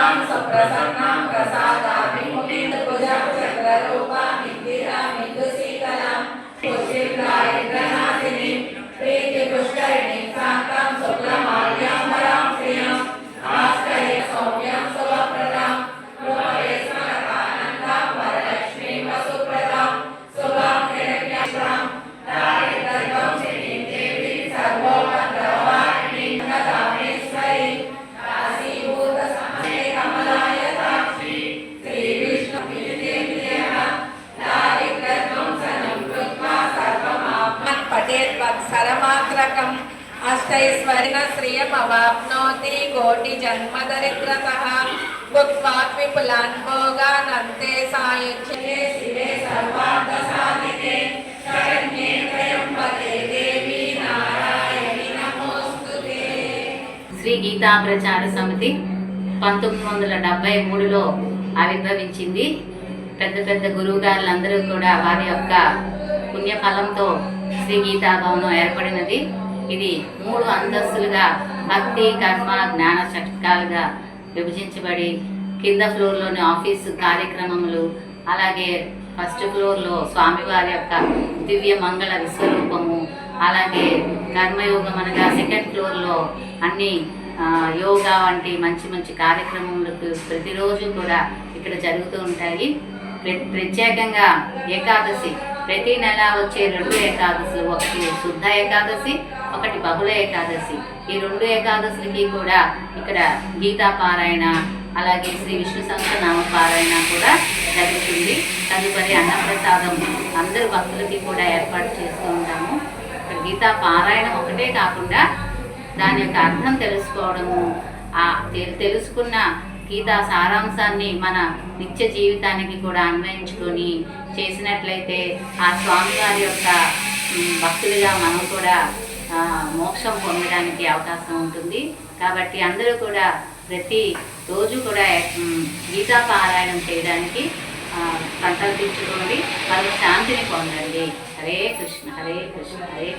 tornar-nos అష్టైశ్వర్య శ్రియమవాప్నోతి కోటి జన్మ దరిద్రతః భుక్త్వా విపులాన్ భోగానంతే సాయుధ్యే. శివే సర్వార్థ సాధికే శరణ్యే త్రయంబకే దేవి నారాయణి. నమోస్తుతే. శ్రీ గీతా ప్రచార సమితి పంతొమ్మిది వందల డెబ్బై మూడులో ఆవిర్భవించింది. పెద్ద పెద్ద గురువుగారులందరూ కూడా వారి యొక్క పుణ్యఫలంతో శ్రీ గీతా భవనం ఏర్పడినది. ఇది మూడు అంతస్తులుగా భక్తి కర్మ జ్ఞాన షట్కాలుగా విభజించబడి కింద ఫ్లోర్లోని ఆఫీసు కార్యక్రమములు అలాగే ఫస్ట్ ఫ్లోర్లో స్వామివారి యొక్క దివ్య మంగళ విశ్వరూపము అలాగే కర్మయోగం అనగా సెకండ్ ఫ్లోర్లో అన్ని యోగా వంటి మంచి మంచి కార్యక్రమములకు ప్రతిరోజు కూడా ఇక్కడ జరుగుతూ ఉంటాయి. ప్ర- ప్రత్యేకంగా ఏకాదశి ప్రతి నెల వచ్చే రెండు ఏకాదశులు ఒకటి శుద్ధ ఏకాదశి ఒకటి బహుళ ఏకాదశి. ఈ రెండు ఏకాదశులకి కూడా ఇక్కడ గీతా పారాయణ అలాగే శ్రీ విష్ణు సహస్రనామ పారాయణ కూడా జరుగుతుంది. తదుపరి అన్నప్రసాదం అందరు భక్తులకి కూడా ఏర్పాటు చేస్తూ ఉంటాము. ఇక్కడ గీతా పారాయణం ఒకటే కాకుండా దాని యొక్క అర్థం తెలుసుకోవడము ఆ తెలుసుకున్న గీతా సారాంశాన్ని మన నిత్య జీవితానికి కూడా అన్వయించుకొని చేసినట్లయితే ఆ స్వామివారి యొక్క భక్తులుగా మనం కూడా మోక్షం పొందడానికి అవకాశం ఉంటుంది. కాబట్టి అందరూ కూడా ప్రతి రోజు కూడా గీతా పారాయణం చేయడానికి సంకల్పించుకోండి వాళ్ళు శాంతిని పొందండి. హరే కృష్ణ హరే కృష్ణ హరే